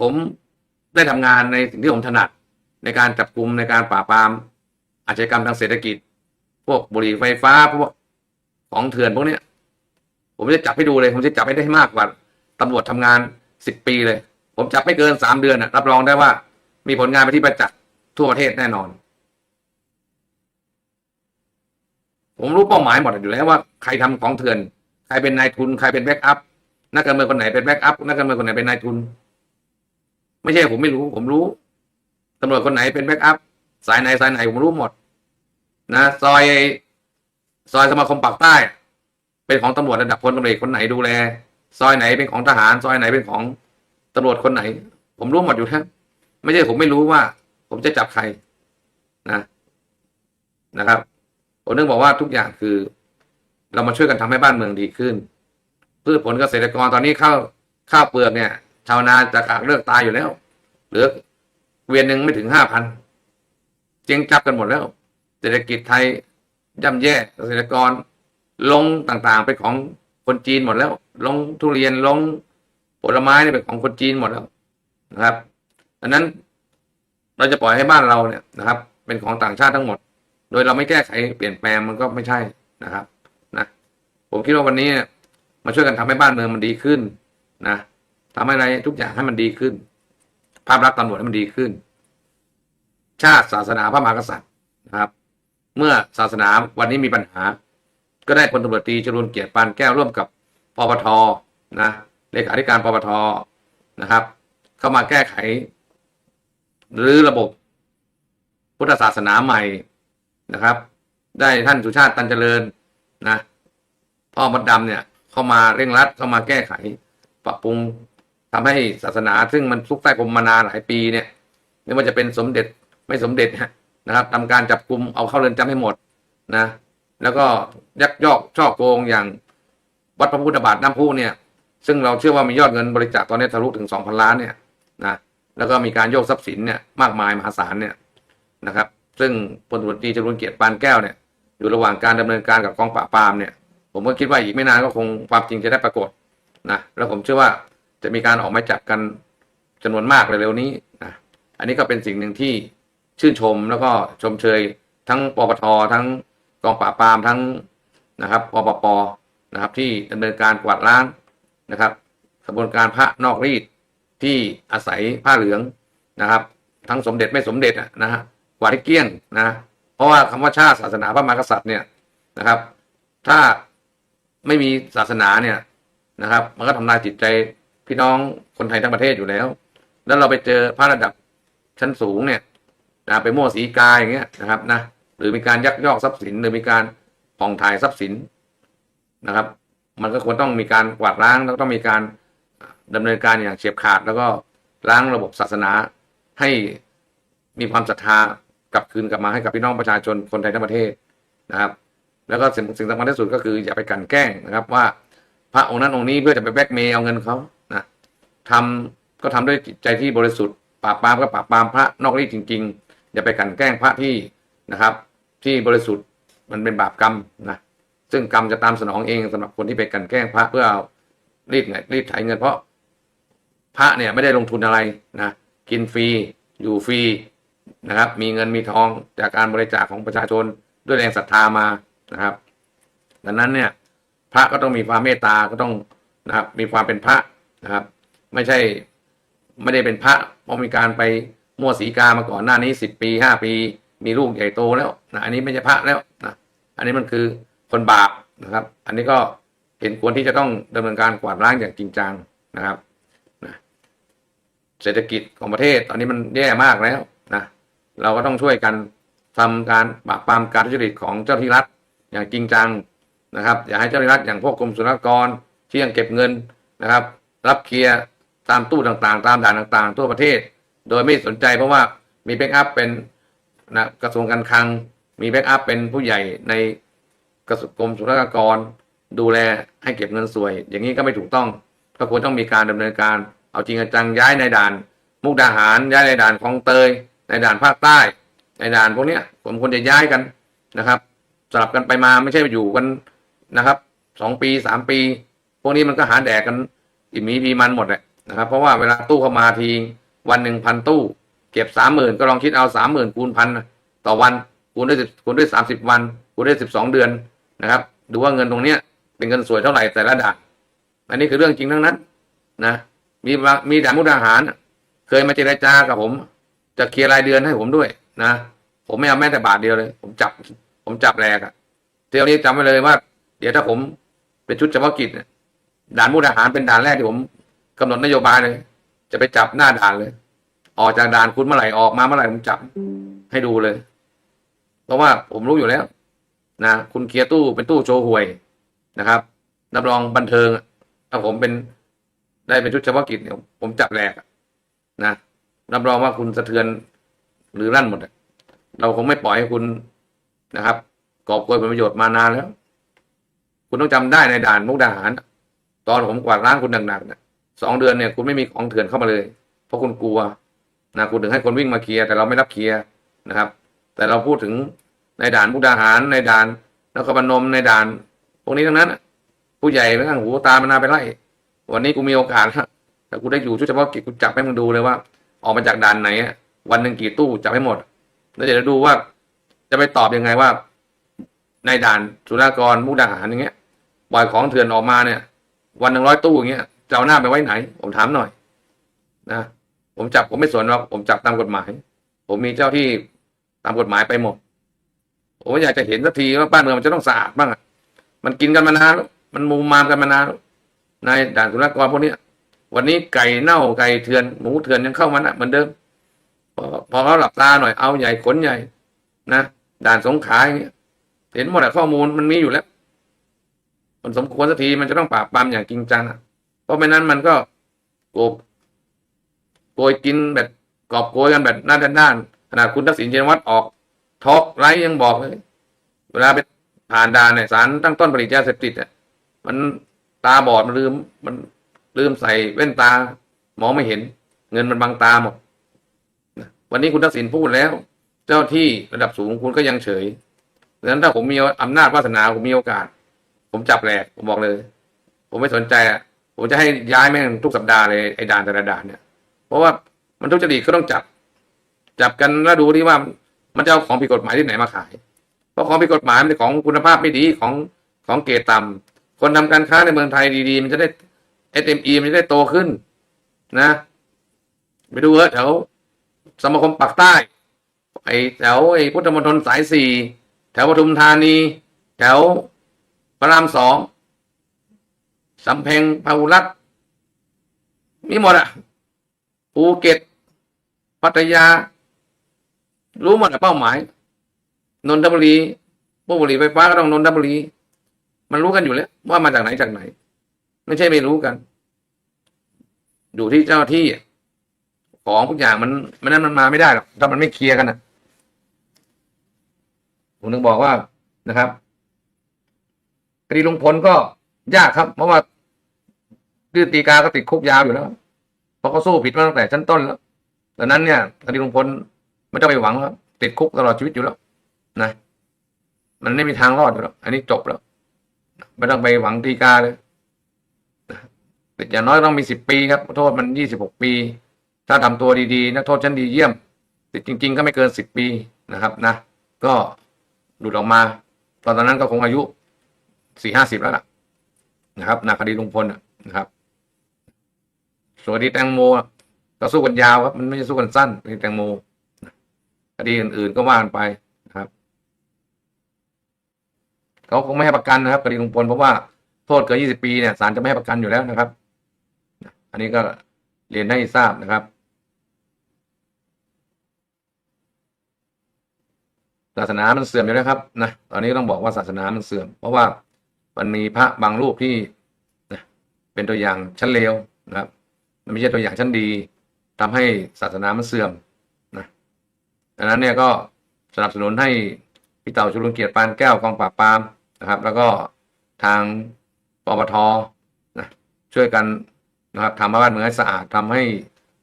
ผมได้ทำงานในสิ่งที่ผมถนัด ในการจับกลุ่มในการปราบปรามอาชญากรรมทางเศรษฐกิจ พวกบุหรี่ไฟฟ้าพวกของเถื่อนพวกเนี้ย ผมจะจับให้ดูเลย ผมจะจับให้ได้มากกว่าตำรวจทำงานสิบปีเลย ผมจับไม่เกินสามเดือนนะรับรองได้ว่า มีผลงานไปที่ประจักษ์ทั่วประเทศแน่นอน ผมรู้เป้าหมายหมดอยู่แล้วว่าใครทำของเถื่อน ใครเป็นนายทุน ใครเป็นแบ็กอัพนักการเมืองคนไหนเป็นแบ็กอัพนักการเมืองคนไหนเป็นนายทุน ไม่ใช่ผมไม่รู้ ผมรู้ตำรวจคนไหนเป็นแบ็กอัพสายไหนสายไหนผมรู้หมด นะซอยซอยสมาคมปากใต้ เป็นของตำรวจระดับพลตำรวจคนไหนดูแล ซอยไหนเป็นของทหาร ซอยไหนเป็นของตำรวจคนไหน ผมรู้หมดอยู่แล้วไม่ใช่ผมไม่รู้ว่า ผมจะจับใครนะนะครับผมนึกบอกว่าทุกอย่างคือ เรามาช่วยกันทำให้บ้านเมืองดีขึ้นพืชผลเกษตรกรตอนนี้ข้าวข้าวเปลือกเนี่ย ชาวนาจะกากเลือกตายอยู่แล้ว เหลือเวียนหนึ่งไม่ถึงห้าพันเจ๊งจับกันหมดแล้ว เศรษฐกิจไทยย่ำแย่เกษตรกร ลงต่างๆเป็นของคนจีนหมดแล้ว ลงทุเรียนลงผลไม้เนี่ยเป็นของคนจีนหมดแล้วนะครับดังนั้นเราจะปล่อยให้บ้านเราเนี่ยนะครับ เป็นของต่างชาติทั้งหมด โดยเราไม่แก้ไขเปลี่ยนแปลงมันก็ไม่ใช่นะครับนะผมคิดว่าวันนี้มาช่วยกันทำให้บ้านเมืองมันดีขึ้นนะ ทำอะไรทุกอย่างให้มันดีขึ้น ภาพลักษณ์ตำรวจให้มันดีขึ้น ชาติศาสนาพระมหากษัตริย์นะครับ เมื่อศาสนาวันนี้มีปัญหา ก็ได้พลตำรวจตรีจรูนเกียรติปานแก้วร่วมกับปปทนะเลขาธิการปปทนะครับ เข้ามาแก้ไข หรือระบบพุทธศาสนาใหม่นะครับ ได้ท่านสุชาติตันเจริญนะพ่อมดดำเนี่ย เข้ามาเร่งรัดเข้ามาแก้ไข ปรับปรุง ทำให้ศาสนาซึ่งมันซุกใต้พรมมานานหลายปีเนี่ยไม่ว่าจะเป็นสมเด็จไม่สมเด็จนะครับทำการจับกลุ่มเอาเข้าเรือนจำให้หมดนะแล้วก็ยักยอกช่อโกงอย่างวัดพระพุทธบาทน้ำพุเนี่ย ซึ่งเราเชื่อว่ามียอดเงินบริจาคตอนนี้ทะลุถึงสองพันล้านเนี่ยนะแล้วก็มีการโยกทรัพย์สินเนี่ยมากมายมหาศาลเนี่ยนะครับ ซึ่งพลตำรวจตรีจรูนเกียรติปานแก้วเนี่ยอยู่ระหว่างการดำเนินการกับกองปราบปรามเนี่ย ผมก็คิดว่าอีกไม่นานก็คงความจริงจะได้ปรากฏนะแล้วผมเชื่อว่า จะมีการออกหมายจับกันจำนวนมากเร็วๆนี้นะอันนี้ก็เป็นสิ่งหนึ่งที่ชื่นชมแล้วก็ชมเชยทั้งปปททั้งกองปราบปรามทั้งนะครับปปปนะครับ ที่ดำเนินการกวาดล้างนะครับกระบวนการพระนอกรีดที่อาศัยผ้าเหลืองนะครับ ทั้งสมเด็จไม่สมเด็จนะฮะกวาดให้เกลี้ยงนะเพราะว่าคำว่าชาติศาสนาพระมหากษัตริย์เนี่ยนะครับ ถ้าไม่มีศาสนาเนี่ยนะครับ มันก็ทำลายจิตใจ พี่น้องคนไทยทั้งประเทศอยู่แล้ว แล้วเราไปเจอพระระดับชั้นสูงเนี่ยนะไปมั่วสีกายอย่างเงี้ยนะครับนะหรือมีการยักยอกทรัพย์สินหรือมีการผ่องถ่ายทรัพย์สินนะครับ มันก็ควรต้องมีการกวาดล้างแล้วต้องมีการดำเนินการอย่างเฉียบขาด แล้วก็ล้างระบบศาสนาให้มีความศรัทธากลับคืนกลับมาให้กับพี่น้องประชาชนคนไทยทั้งประเทศนะครับ แล้วก็สิ่งสิ่งสำคัญที่สุดก็คืออย่าไปกันแกล้งนะครับ ว่าพระองค์นั้นองค์นี้เพื่อจะไปแบกเมย์เอาเงินเขา ทำก็ทำด้วยจิตใจที่บริสุทธิ์ปราบปรามก็ปราบปรามพระนอกรีดจริง ๆ อย่าไปกันแกล้งพระที่นะครับ ที่บริสุทธิ์มันเป็นบาปกรรมนะซึ่งกรรมจะตามสนองเองสำหรับคนที่ไปกันแกล้งพระเพื่อเอารีดเงินรีดไถเงินเพราะพระเนี่ยไม่ได้ลงทุนอะไรนะกินฟรีอยู่ฟรีนะครับ มีเงินมีทองจากการบริจาคของประชาชนด้วยแรงศรัทธามานะครับ ดังนั้นเนี่ย พระก็ต้องมีความเมตตาก็ต้องนะครับ มีความเป็นพระนะครับ ไม่ใช่ ไม่ได้เป็นพระเพราะมีการไปมั่วสีกามาก่อนหน้านี้สิบปีห้าปี มีลูกใหญ่โตแล้วนะอันนี้ไม่ใช่พระแล้วนะอันนี้มันคือคนบาปนะครับ อันนี้ก็เห็นควรที่จะต้องดำเนินการกวาดล้างอย่างจริงจังนะครับนะเศรษฐกิจของประเทศ ตอนนี้มันแย่มากแล้วนะเราก็ต้องช่วยกันทำการปราบปรามการทุจริตของเจ้าหน้าที่รัฐอย่างจริงจังนะครับ อย่าให้เจ้าหน้าที่รัฐอย่างพวกกรมศุลกากรที่ยังเก็บเงินนะครับ รับเคลียร์ ตามตู้ต่างๆ ตามด่านต่างๆ ทั่วประเทศ โดยไม่สนใจเพราะว่ามีแบ็กอัพเป็นนะกระทรวงการคลัง มีแบ็กอัพเป็นผู้ใหญ่ในกระทรวงกรมศุลกากร ดูแลให้เก็บเงินสวย อย่างนี้ก็ไม่ถูกต้องก็ควรต้องมีการดำเนินการ เอาจริงจังย้ายในด่าน มุกดาหารย้ายในด่านคลองเตย ในด่านภาคใต้ ในด่านพวกเนี้ยผมควรจะย้ายกันนะครับสลับกันไปมาไม่ใช่อยู่กันนะครับสองปีสามปี พวกนี้มันก็หาแดกกันอิ่มมีพีมันหมดแหละ นะครับ เพราะว่าเวลาตู้เข้ามาทีวันหนึ่งพันตู้ เก็บสามหมื่นก็ลองคิดเอาสามหมื่นคูณพันต่อวันคูณด้วย10คูณด้วยสามสิบวันคูณด้วยสิบสองเดือนนะครับ ดูว่าเงินตรงเนี้ยเป็นเงินสวยเท่าไหร่แต่ละด่านอันนี้คือเรื่องจริงทั้งนั้น นะมีมีด่านมุกดาหาร เคยมาเจรจากับผม จะเคลียร์รายเดือนให้ผมด้วยนะผมไม่เอาแม้แต่บาทเดียวเลย ผมจับ ผมจับแรกอะเที่ยวนี้จำไว้เลยว่า เดี๋ยวถ้าผมเป็นชุดเฉพาะกิจด่านมุกดาหารเป็นด่านแรกที่ผม กำหนดนโยบายเลย จะไปจับหน้าด่านเลย ออกจากด่านคุณเมื่อไหร่ออกมาเมื่อไหร่ผมจับให้ดูเลย เพราะว่าผมรู้อยู่แล้ว นะคุณเคลียร์ตู้เป็นตู้โชว์หวยนะครับรับรองบันเทิงถ้าผมเป็นได้เป็นชุดเฉพาะกิจเนี่ยผมจับแรกอะนะรับรองว่าคุณสะเทือนหรือรั่นหมดเราคงไม่ปล่อยให้คุณนะครับกอบโกยผลประโยชน์มานานแล้ว คุณต้องจำได้ในด่านมุกดาหาร ตอนผมกวาดล้างคุณหนักๆเนี่ย สองเดือนเนี่ยคุณไม่มีของเถื่อนเข้ามาเลย เพราะคุณกลัวนะคุณถึงให้คนวิ่งมาเคลียร์แต่เราไม่รับเคลียร์นะครับ แต่เราพูดถึงในด่านมุกดาหารในด่านนครพนมในด่าน พวกนี้ทั้งนั้น ผู้ใหญ่ไม่ทั้งหูตามันนาไปไล่วันนี้กูมีโอกาสแล้วแต่กูได้อยู่ชุดเฉพาะกิจกูจับให้มึงดูเลยว่า ออกมาจากด่านไหนวันหนึ่งกี่ตู้จับให้หมดแล้วเดี๋ยวดูว่าจะไปตอบยังไงว่า ในด่านสุรากรมุกดาหารอย่างเงี้ยปล่อยของเถื่อนออกมาเนี่ย วันหนึ่งร้อยตู้อย่างเงี้ย จะเอาหน้าไปไว้ไหน ผมถามหน่อย นะผมจับผมไม่สนหรอกผมจับตามกฎหมาย ผมมีเจ้าที่ตามกฎหมายไปหมด ผมก็อยากจะเห็นสักทีว่าบ้านเมืองมันจะต้องสะอาดบ้างอะมันกินกันมานานแล้วมันมูมามกันมานานแล้วในด่านสุรากรพวกนี้วันนี้ไก่เน่าไก่เถื่อนหมูเถื่อนยังเข้ามานะเหมือนเดิมพอพอเขาหลับตาหน่อยเอาใหญ่ขนใหญ่ นะด่านสงขลาอย่างเงี้ยเห็นหมดอะข้อมูลมันมีอยู่แล้ว มันสมควรสักทีมันจะต้องปราบปรามอย่างจริงจังอะ เพราะไม่นั้นมันก็โกบโกยกินแบบกอบโกยกันแบบหน้าด้านๆขนาดคุณทักษิณชินวัตรออกทอกไลฟ์ยังบอกเลย เวลาไปผ่านด่านเนี่ยสารตั้งต้นผลิตยาเสพติดอะมันตาบอดมันลืมมันลืมใส่แว่นตามองไม่เห็น เงินมันบังตาหมดวันนี้คุณทักษิณพูดแล้ว เจ้าที่ระดับสูงคุณก็ยังเฉยดังนั้นถ้าผมมีอำนาจวาสนาผมมีโอกาส ผมจับแหลกผมบอกเลย ผมไม่สนใจอะ ผมจะให้ย้ายแม่งทุกสัปดาห์เลยไอ้ด่านแต่ละด่านเนี่ย เพราะว่ามันทุกจริตก็ต้องจับ จับกันแล้วดูที่ว่ามันจะเอาของผิดกฎหมายที่ไหนมาขาย เพราะของผิดกฎหมายมันเป็นของคุณภาพไม่ดีของของเกรดต่ำคนทำการค้าในเมืองไทยดีๆ มันจะได้ SME มันจะได้โตขึ้นนะไปดูเถอะแถวสมาคมปากใต้ ไอ้แถวไอ้พุทธมณฑลสายสี่แถวปทุมธานี แถวพระรามสอง สำเพ็งพาหุรัตน์มีหมดอะภูเก็ตพัทยา รู้หมดอะเป้าหมาย นนทบุรีพวกบุรีไฟฟ้าก็ต้องนนทบุรี มันรู้กันอยู่แล้ว ว่ามาจากไหนจากไหน ไม่ใช่ไม่รู้กัน อยู่ที่เจ้าที่ของทุกอย่างมันมันนั้นมันมาไม่ได้หรอกถ้ามันไม่เคลียร์กันอะผมถึงบอกว่านะครับคดีลุงพลก็ยากครับ เพราะว่า ดื้อตีกาก็ติดคุกยาวอยู่แล้วเพราะเขาสู้ผิดมาตั้งแต่ชั้นต้นแล้วดังนั้นเนี่ยคดีลุงพลไม่ต้องไปหวังครับติดคุกตลอดชีวิตอยู่แล้วนะมันไม่มีทางรอดอยู่แล้วอันนี้จบแล้วไม่ต้องไปหวังตีกาเลยติดอย่างน้อยต้องมีสิบปีครับโทษมันยี่สิบหกปี ถ้าทำตัวดีๆนักโทษชั้นดีเยี่ยม ติดจริง ๆ ก็ไม่เกินสิบปีนะครับนะก็หลุดออกมา ตอนนั้นก็คงอายุสี่ห้าสิบแล้วล่ะนะครับนาคดีลุงพลน่ะนะครับ ส่วนคดีแตงโมก็สู้กันยาวครับ มันไม่ใช่สู้กันสั้นคดีแตงโมคดีอื่น ๆ ก็ว่ากันไปนะครับเขาคงไม่ให้ประกันนะครับคดีลุงพลเพราะว่าโทษเกินยี่สิบปีเนี่ยศาลจะไม่ให้ประกันอยู่แล้วนะครับ อันนี้ก็เรียนให้ทราบนะครับศาสนามันเสื่อมอยู่แล้วครับนะตอนนี้ต้องบอกว่าศาสนามันเสื่อม เพราะว่ามันมีพระบางรูปที่นะเป็นตัวอย่างชั้นเลวนะครับ มันไม่ใช่ตัวอย่างชั้นดีทำให้ศาสนามันเสื่อมนะดังนั้นเนี่ยก็สนับสนุนให้พี่เต่าชุลเกียรติปานแก้วกองปราบปรามนะครับ แล้วก็ทางปปทนะช่วยกันนะครับทำให้บ้านเมืองให้สะอาดทำให้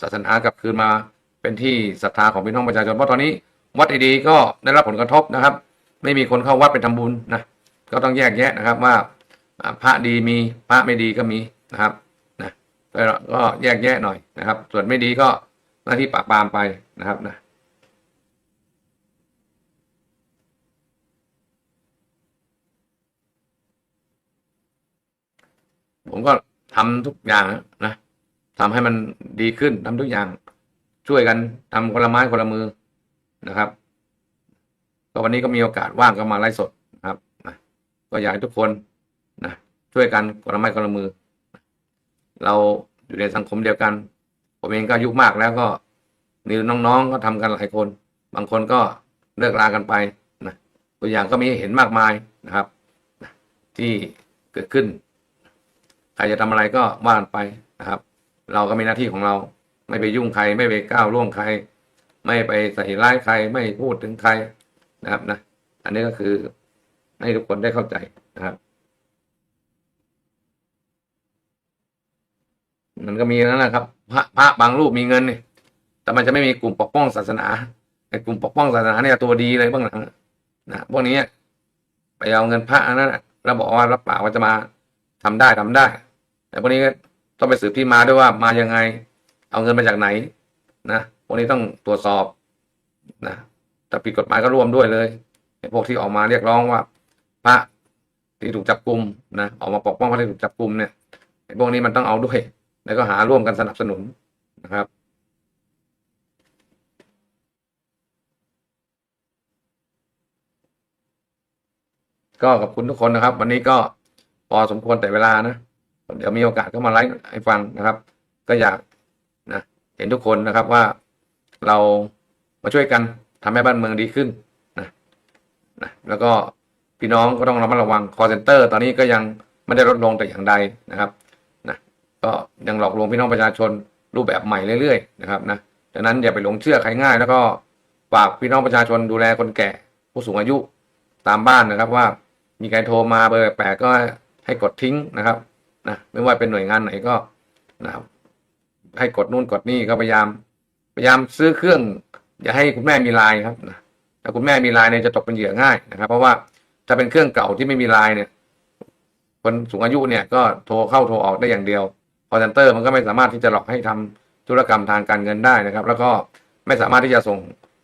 ศาสนากลับคืนมาเป็นที่ศรัทธาของพี่น้องประชาชนเพราะตอนนี้ วัดดีๆก็ได้รับผลกระทบนะครับ ไม่มีคนเข้าวัดไปทำบุญนะก็ต้องแยกแยะนะครับว่าพระดีมีพระไม่ดีก็มีนะครับ ก็แยกแยะหน่อยนะครับ ส่วนไม่ดีก็หน้าที่ปราบปรามไปนะครับนะผมก็ทำทุกอย่างนะทำให้มันดีขึ้นทำทุกอย่าง ช่วยกันทำคนละไม้คนละมือนะครับ ก็วันนี้ก็มีโอกาสว่างก็มาไลฟ์สดนะครับนะก็อยากให้ทุกคนนะช่วยกันคนละไม้คนละมือ เราอยู่ในสังคมเดียวกัน ผมเองก็อายุมากแล้วก็มีน้องๆก็ทำกันหลายคน บางคนก็เลิกลากันไปนะตัวอย่างก็มีเห็นมากมายนะครับ ที่เกิดขึ้น ใครจะทำอะไรก็ว่ากันไปนะครับ เราก็มีหน้าที่ของเรา ไม่ไปยุ่งใคร ไม่ไปก้าวล่วงใคร ไม่ไปใส่ร้ายใคร ไม่พูดถึงใครนะครับนะ อันนี้ก็คือให้ทุกคนได้เข้าใจนะครับ มันก็มีนั่นแหละครับพระพระบางรูปมีเงินนี่แต่มันจะไม่มีกลุ่มปกป้องศาสนาไอ้กลุ่มปกป้องศาสนาเนี่ยตัวดีเลยบ้างหลังนะพวกนี้ไปเอาเงินพระอันนั้นแล้วบอกว่ารับปากว่าจะมาทำได้ทำได้ แต่พวกนี้ก็ต้องไปสืบที่มาด้วยว่ามายังไง เอาเงินมาจากไหนนะพวกนี้ต้องตรวจสอบนะแต่ผิดกฎหมายก็ร่วมด้วยเลยไอ้พวกที่ออกมาเรียกร้องว่า พระที่ถูกจับกลุ่มนะออกมาปกป้องพระที่ถูกจับกลุ่มเนี่ยไอ้พวกนี้มันต้องเอาด้วย แล้วก็หาร่วมกันสนับสนุนนะครับก็ขอบคุณทุกคนนะครับ วันนี้ก็พอสมควรแต่เวลานะ เดี๋ยวมีโอกาสก็มาไลฟ์ให้ฟังนะครับ ก็อยากนะเห็นทุกคนนะครับว่าเรามาช่วยกันทำให้บ้านเมืองดีขึ้นนะนะแล้วก็พี่น้องก็ต้องระมัดระวัง call center ตอนนี้ก็ยังไม่ได้ลดลงแต่อย่างใดนะครับ ก็ยังหลอกลวงพี่น้องประชาชนรูปแบบใหม่เรื่อยๆนะครับนะดังนั้นอย่าไปหลงเชื่อใครง่าย แล้วก็ฝากพี่น้องประชาชนดูแลคนแก่ผู้สูงอายุตามบ้านนะครับว่ามีใครโทรมาเบอร์แปลกก็ให้กดทิ้งนะครับนะไม่ว่าเป็นหน่วยงานไหนก็นะครับให้กดนู่นกดนี่ก็พยายาม พยายามซื้อเครื่อง อย่าให้คุณแม่มีไลน์ครับนะถ้าคุณแม่มีไลน์เนี่ยจะตกเป็นเหยื่อง่ายนะครับ เพราะว่าถ้าเป็นเครื่องเก่าที่ไม่มีไลน์เนี่ย คนสูงอายุเนี่ยก็โทรเข้าโทรออกได้อย่างเดียว คอเซนเตอร์มันก็ไม่สามารถที่จะหลอกให้ทำธุรกรรมทางการเงินได้นะครับ แล้วก็ไม่สามารถที่จะส่ง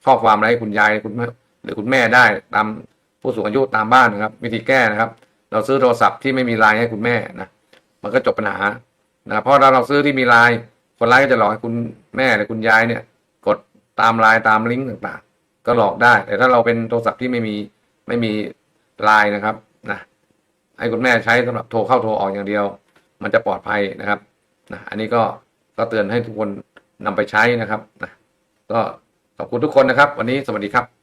ข้อความอะไรให้คุณยายคุณแม่หรือคุณแม่ได้ตามผู้สูงอายุตามบ้านนะครับ วิธีแก้นะครับ เราซื้อโทรศัพท์ที่ไม่มีไลน์ให้คุณแม่นะมันก็จบปัญหานะเพราะเราเราซื้อที่มีไลน์คนร้ายก็จะหลอกให้คุณแม่หรือคุณยายเนี่ย กดตามไลน์ตามลิงก์ต่างๆ ก็หลอกได้ แต่ถ้าเราเป็นโทรศัพท์ที่ไม่มีไม่มีไลน์นะครับนะให้คุณแม่ใช้สำหรับโทรเข้าโทรออกอย่างเดียว มันจะปลอดภัยนะครับ นะอันนี้ก็ก็เตือนให้ทุกคนนำไปใช้นะครับนะก็ขอบคุณทุกคนนะครับ วันนี้สวัสดีครับ